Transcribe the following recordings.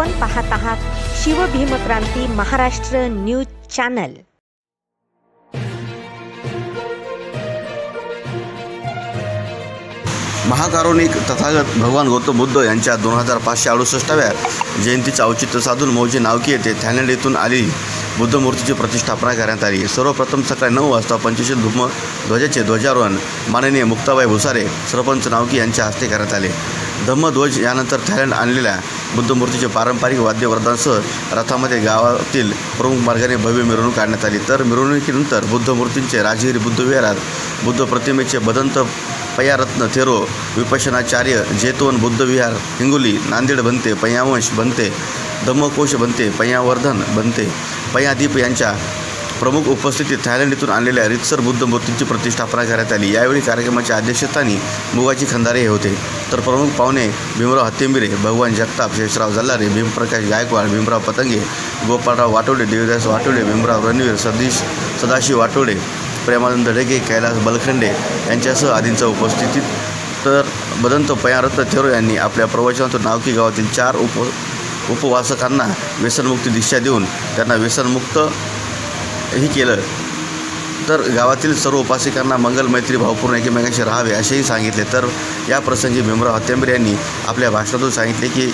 आपण पाहत आहात शिवभीमक्रांती महाराष्ट्र न्यूज चॅनल. महाकारुणिक तथागत भगवान गौतम बुद्ध यांच्या दोन हजार पाचशे अडुसष्टाव्या जयंतीचं औचित्य साधून मौजे नावकी येथे थायलंड येथून आलेली बुद्धमूर्तीची प्रतिष्ठापना करण्यात आली. सर्वप्रथम सकाळी नऊ वाजता पंचशील धूम ध्वजाचे ध्वजारोहण माननीय मुक्ताबाई भुसारे सरपंच नावकी यांच्या हस्ते करण्यात आले. धम्मध्वज यानंतर थायलंड आणलेल्या बुद्धमूर्तीचे पारंपरिक वाद्यवर्धनासह रथामध्ये गावातील प्रमुख मार्गाने भव्य मिरवणूक काढण्यात आली. तर मिरवणुकीनंतर बुद्धमूर्तींचे राजगिरी बुद्धविहारात बुद्ध प्रतिमेचे बदंत पयारत्न थेरो विपशनाचार्य जेतवन बुद्धविहार हिंगोली नांदेड बनते पयावंश बनते धम्मकोश बनते पयावर्धन बनते पयादीप यांच्या प्रमुख उपस्थितीत थायलंड येथून आणलेल्या रितसर बुद्ध मूर्तींची प्रतिष्ठापना करण्यात आली. यावेळी कार्यक्रमाच्या अध्यक्षस्थानी मुगाची खंदारे हे होते. तर प्रमुख पाहुणे भीमराव हत्तेंबिरे भगवान जगताप शेषराव जल्लारे भीमप्रकाश गायकवाड भीमराव पतंगे गोपाळराव वाटोडे देवदास वाटोडे भीमराव रणवीर सतीश सदाशिव वाटोडे प्रेमानंद ढगे कैलास बलखंडे यांच्यासह आदींच्या उपस्थितीत तर बदंत पयारत्न थेरो यांनी आपल्या प्रवचनातून नावकी गावातील चार उप उपवासकांना व्यसनमुक्ती दिशा देऊन त्यांना व्यसनमुक्त ही केलं. तर गावातील सर्व उपासिकांना मंगल मैत्री भावपूर्ण एकमेकांशी राहावे असेही सांगितले. तर या प्रसंगी भीमराव हत्यांबरे यांनी आपल्या भाषणातून सांगितले की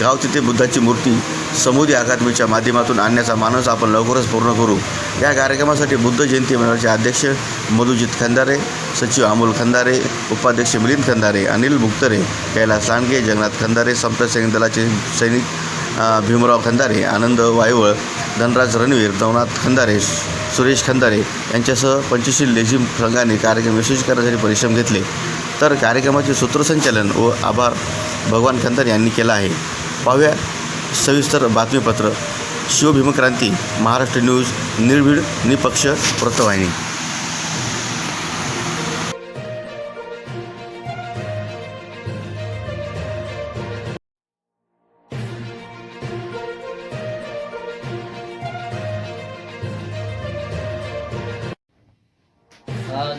गाव तिथे बुद्धाची मूर्ती समुदी अकादमीच्या माध्यमातून आणण्याचा मानस आपण लवकरच पूर्ण करू. या कार्यक्रमासाठी बुद्ध जयंती मंडळाचे अध्यक्ष मधुजित खंदारे सचिव अमोल खंदारे उपाध्यक्ष मिलिंद खंदारे अनिल मुक्तरे कैलास लांडगे जगन्नाथ खंदारे संत सैनिक दलाचे सैनिक भीमराव खंदारे आनंद वायवळ धनराज रणवीर नवनाथ खंदारे सुरेश खंदारे यांच्यासह पंचशील लेझिम संघाने कार्यक्रम यशस्वी करण्यासाठी परिश्रम घेतले. तर कार्यक्रमाचे सूत्रसंचालन व आभार भगवान खंदारे यांनी केला आहे. पाहूया सविस्तर बातमीपत्र. शिवभीमक्रांती महाराष्ट्र न्यूज निर्भीड निपक्ष वृत्तवाहिनी.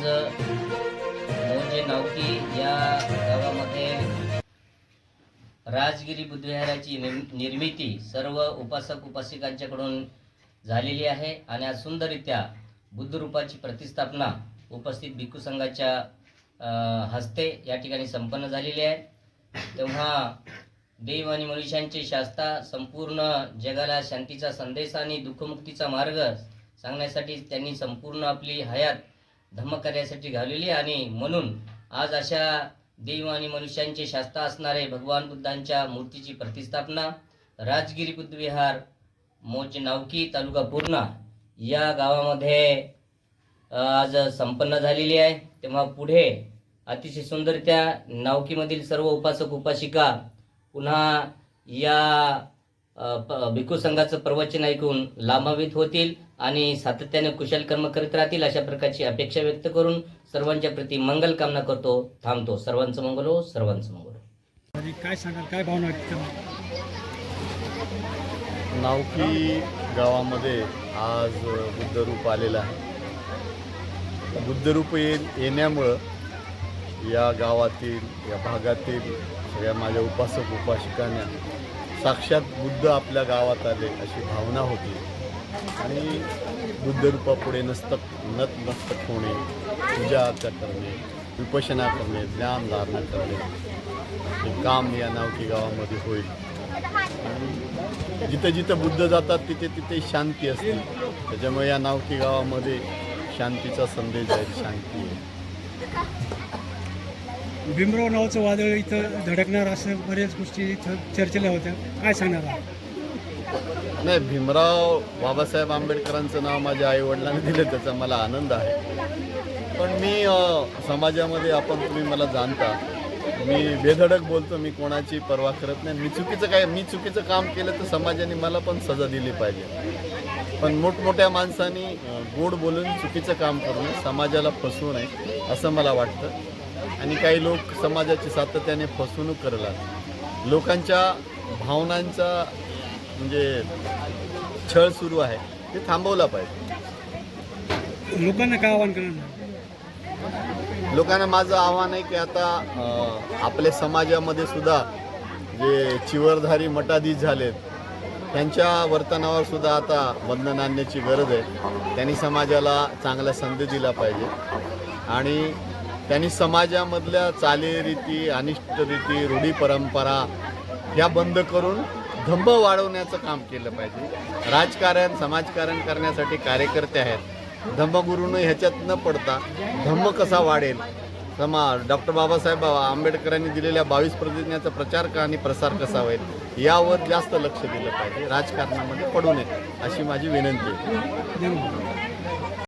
माझं मौजे नावकी या गावामध्ये राजगिरी बुद्धविहाराची निर्मिती सर्व उपासक उपासिकांच्याकडून झालेली आहे आणि आज सुंदररित्या बुद्धरूपाची प्रतिस्थापना उपस्थित भिक्खू संघाच्या हस्ते या ठिकाणी संपन्न झालेली आहे. तेव्हा देव आणि मनुष्यांचे शास्ता संपूर्ण जगाला शांतीचा संदेश आणि दुःखमुक्तीचा मार्ग सांगण्यासाठी त्यांनी संपूर्ण आपली हयात धम्मकार्यासाठी घालवली आणि म्हणून आज अशा देव आणि मनुष्यांचे शास्त्र असणारे भगवान बुद्धांच्या मूर्तीची प्रतिस्थापना राजगिरी बुद्धविहार मोज नावकी तालुका पूर्णा या गावामध्ये आज संपन्न झालेली आहे. तेव्हा पुढे अतिशय सुंदरत्या नावकीमधील सर्व उपासक उपासिका पुन्हा या प- भिक्खू संघाचं प्रवचन ऐकून लाभावित होतील. आणि सातत्याने कुशल कर्म करीत राहतील अशा प्रकारची अपेक्षा व्यक्त करून सर्वांच्या प्रती मंगल कामना करतो थांबतो. सर्वांचं मंगल हो सर्वांचं मंगल हो. काय सांगाल काय भावना नावकी गावामध्ये आज बुद्धरूप आलेलं आहे. बुद्धरूप ये येण्यामुळं या गावातील या भागातील सगळ्या माझ्या उपासक उपासिकांना साक्षात बुद्ध आपल्या गावात आले अशी भावना होती. आणि बुद्धरूपापुढे नस्तक नतमस्तक होणे पूजा अर्चा करणे विपशना करणे ज्ञान धारणा करणे हे काम या नावकी गावामध्ये होईल. आणि जिथं जिथं बुद्ध जातात तिथे तिथे शांती असते. त्याच्यामुळे या नावकी गावामध्ये शांतीचा संदेश आहे शांती आहे. भीमराव नावाचं वादळ इथं धडकणार असं बऱ्याच गोष्टी इथं चर्चेला होत्या. काय सांगणार नाही भीमराव बाबासाहेब आंबेडकरांचं नाव माझ्या आईवडिलांनी दिलं त्याचा मला आनंद आहे. पण मी समाजामध्ये आपण तुम्ही मला जाणता मी बेधडक बोलतो मी कोणाची पर्वा करत नाही. मी चुकीचं काय मी चुकीचं काम केलं तर समाजाने मला पण सजा दिली पाहिजे. पण मोठमोठ्या माणसांनी गोड बोलून चुकीचं काम करू नये समाजाला फसवू नये असं मला वाटतं. आणि काही लोक समाजाची सातत्याने फसवणूक करायला लोकांच्या भावनांचा म्हणजे छळ सुरू आहे. ते थांबवला पाहिजे. लोकांना काय आवाहन करणार? लोकांना माझं आव्हान आहे की आता आपल्या समाजामध्ये सुद्धा जे चिवरधारी मटाधीश झालेत त्यांच्या वर्तनावर सुद्धा आता बंधन आणण्याची गरज आहे. त्यांनी समाजाला चांगल्या संधी दिला पाहिजे. आणि त्यांनी समाजामधल्या चालीरीती अनिष्ट रीती रूढी परंपरा या बंद करून धंब वाढवण्याचं काम केलं पाहिजे. राजकारण समाजकारण करण्यासाठी कार्यकर्ते आहेत. धम्मगुरूनं ह्याच्यात न पडता धम्म कसा वाढेल? समा डॉक्टर बाबासाहेब आंबेडकरांनी दिलेल्या बावीस प्रतिज्ञाचा प्रचार का आणि प्रसार कसा होईल? यावर जास्त लक्ष दिलं पाहिजे. राजकारणामध्ये पडू नये अशी माझी विनंती आहे.